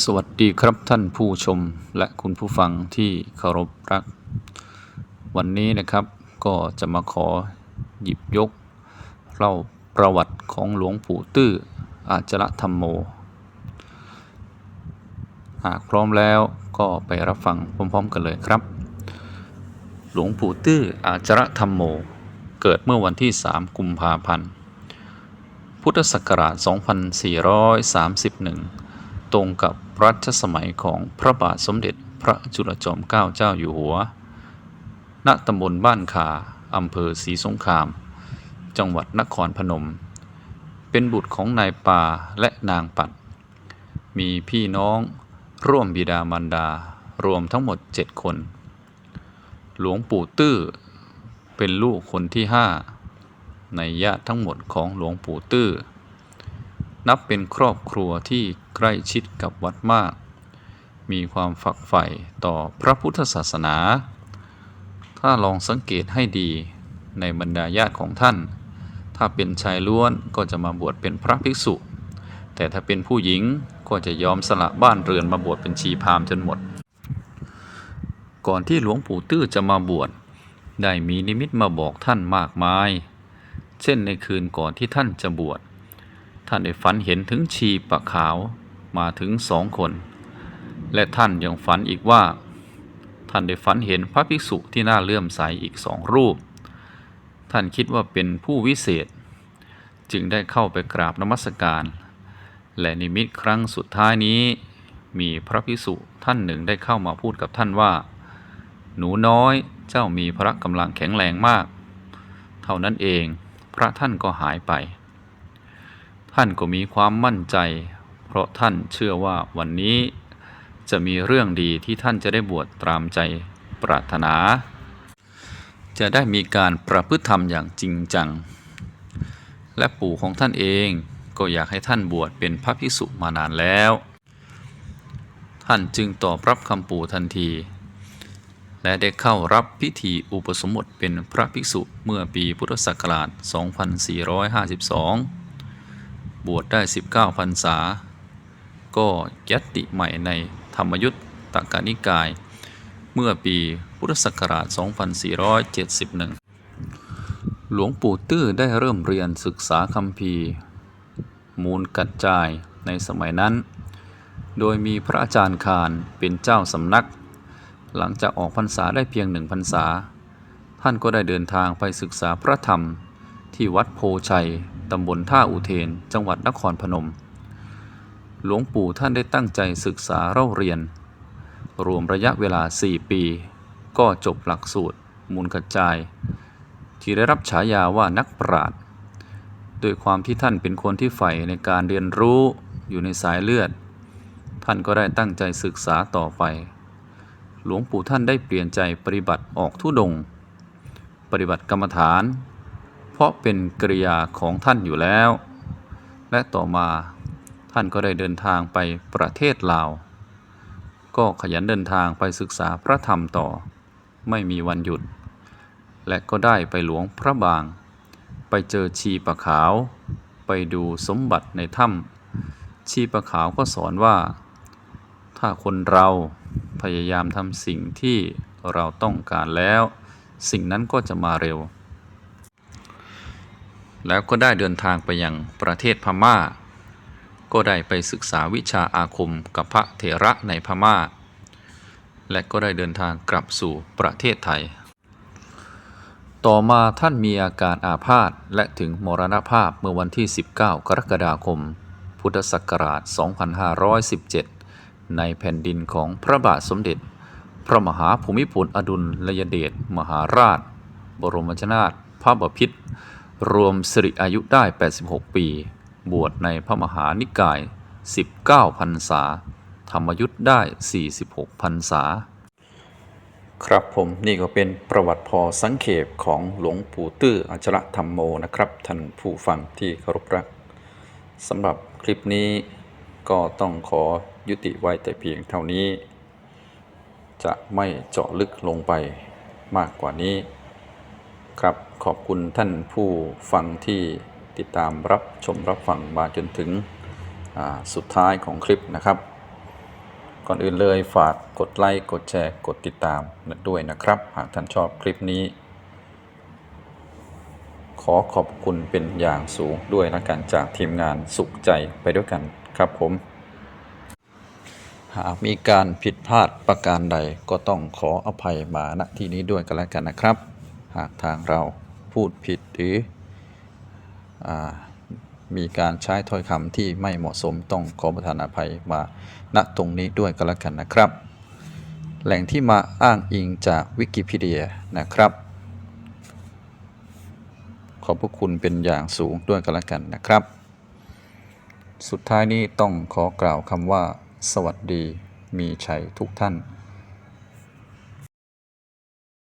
สวัสดีครับท่านผู้ชมและคุณผู้ฟังที่เคารพรัก วันนี้นะครับก็จะมาขอหยิบยกเล่าประวัติของหลวงปู่ตื้ออาจระธรรมโม หากพร้อมแล้วก็ไปรับฟังพร้อมๆกันเลยครับ หลวงปู่ตื้ออาจระธรรมโม เกิดเมื่อวันที่ 3 กุมภาพันธ์ พุทธศักราช 2431 ตรงกับรัชสมัยของพระบาทสมเด็จพระจุลจอมเกล้าเจ้าอยู่หัว ณ ตำบลบ้านคาอำเภอศรีสงคราม จังหวัดนครพนม เป็นบุตรของนายปาและนางปัด มีพี่น้องร่วมบิดามารดา รวมทั้งหมดเจ็ดคน หลวงปู่ตื้อ เป็นลูกคนที่ห้าในญาติทั้งหมดของหลวงปู่ตื้อ นับเป็นครอบครัวที่ใกล้ชิดกับวัดมาก มีความฝักใฝ่ต่อพระพุทธศาสนา ถ้าลองสังเกตให้ดีในบรรดาญาติของท่าน ถ้าเป็นชายล้วนก็จะมาบวชเป็นพระภิกษุ แต่ถ้าเป็นผู้หญิงก็จะยอมสละบ้านเรือนมาบวชเป็นชีพามจนหมด ก่อนที่หลวงปู่ตื้อจะมาบวช ได้มีนิมิตมาบอกท่านมากมาย เช่นในคืนก่อนที่ท่านจะบวช ท่านได้ฝันเห็นถึงชีปะขาวมาถึงสองคน และท่านยังฝันอีกว่า ท่านได้ฝันเห็นพระภิกษุที่น่าเลื่อมใสอีกสองรูป ท่านคิดว่าเป็นผู้วิเศษ จึงได้เข้าไปกราบนมัสการ และนิมิตครั้งสุดท้ายนี้ มีพระภิกษุท่านหนึ่งได้เข้ามาพูดกับท่านว่า หนูน้อยเจ้ามีพระกำลังแข็งแรงมาก เท่านั้นเองพระท่านก็หายไป ท่านก็มีความมั่นใจ เพราะท่านเชื่อว่าวันนี้จะมีเรื่องดีที่ท่านจะได้บวชตามใจปรารถนา จะได้มีการประพฤติธรรมอย่างจริงจัง และปู่ของท่านเองก็อยากให้ท่านบวชเป็นพระภิกษุมานานแล้ว ท่านจึงตอบรับคำปู่ทันที และได้เข้ารับพิธีอุปสมบทเป็นพระภิกษุเมื่อปีพุทธศักราช 2452 บวชได้ 19พรรษา ก็ยัตติใหม่ในธรรมยุตตกานิกาย เมื่อปีพุทธศักราช 2471 หลวงปู่ตื้อได้เริ่มเรียนศึกษาคัมภีมูลกัดจายในสมัยนั้น โดยมีพระอาจารย์คารเป็นเจ้าสำนัก หลังจากออกพรรษาได้เพียงหนึ่งพรรษา ท่านก็ได้เดินทางไปศึกษาพระธรรมที่วัดโพชัย ตำบลท่าอุเทน จังหวัดนครพนม หลวงปู่ท่านได้ตั้งใจศึกษาเล่าเรียน รวมระยะเวลา 4 ปี ก็จบหลักสูตร มูลกระจาย ที่ได้รับฉายาว่านักปราชญ์โดยความที่ท่านเป็นคนที่ใฝ่ในการเรียนรู้อยู่ในสายเลือด ท่านก็ได้ตั้งใจศึกษาต่อไป หลวงปู่ท่านได้เปลี่ยนใจปฏิบัติออกทุดง ปฏิบัติกรรมฐาน เพราะเป็นกริยาของท่านอยู่แล้ว และต่อมาท่านก็ได้เดินทางไปประเทศลาว ก็ขยันเดินทางไปศึกษาพระธรรมต่อ ไม่มีวันหยุด และก็ได้ไปหลวงพระบาง ไปเจอชีปะขาว ไปดูสมบัติในถ้ำชีปะขาวก็สอนว่า ถ้าคนเราพยายามทำสิ่งที่เราต้องการแล้ว สิ่งนั้นก็จะมาเร็ว แล้วก็ได้เดินทางไปยังประเทศพม่า ก็ได้ไปศึกษาวิชาอาคมกับพระเถระในพม่า และก็ได้เดินทางกลับสู่ประเทศไทย ต่อมาท่านมีอาการอาพาธและถึงมรณภาพเมื่อวันที่ 19 กรกฎาคม พุทธศักราช 2517 ในแผ่นดินของพระบาทสมเด็จ พระมหาภูมิพลอดุลยเดชมหาราช บรมชนาถพระบพิตร รวมสิริอายุได้ 86 ปี บวชในพระมหานิกาย 19พรรษา ธรรมยุทธ์ได้ 46พรรษา ครับผมนี่ก็เป็นประวัติพอสังเขปของหลวงปู่ตื้ออัจฉรธรรมโมนะครับ ท่านผู้ฟังที่เคารพรักสำหรับคลิปนี้ก็ต้องขอยุติไว้แต่เพียงเท่านี้ จะไม่เจาะลึกลงไปมากกว่านี้ ครับขอบคุณท่านผู้ฟังที่ติดตามรับชมรับฟังมาจนถึงสุดท้ายของคลิปนะครับ ก่อนอื่นเลยฝากกดไลค์กดแชร์กดติดตามด้วยนะครับ หากท่านชอบคลิปนี้ ขอขอบคุณเป็นอย่างสูงด้วยนะกันจากทีมงานสุขใจไปด้วยกันครับผม หากมีการผิดพลาดประการใดก็ต้องขออภัยมาณที่นี้ด้วยกันแล้วกันนะครับ หากทางเราพูดผิดหรืออมีการใช้ถ้อยคำที่ไม่เหมาะสมต้องขอประทานอภัยมาณตรงนี้ด้วยกันแล้วกันนะครับ แหล่งที่มาอ้างอิงจากวิกิพีเดียนะครับ ขอบพระคุณเป็นอย่างสูงด้วยกันแล้วกันนะครับ สุดท้ายนี้ต้องขอกล่าวคำว่า สวัสดีมีชัยทุกท่าน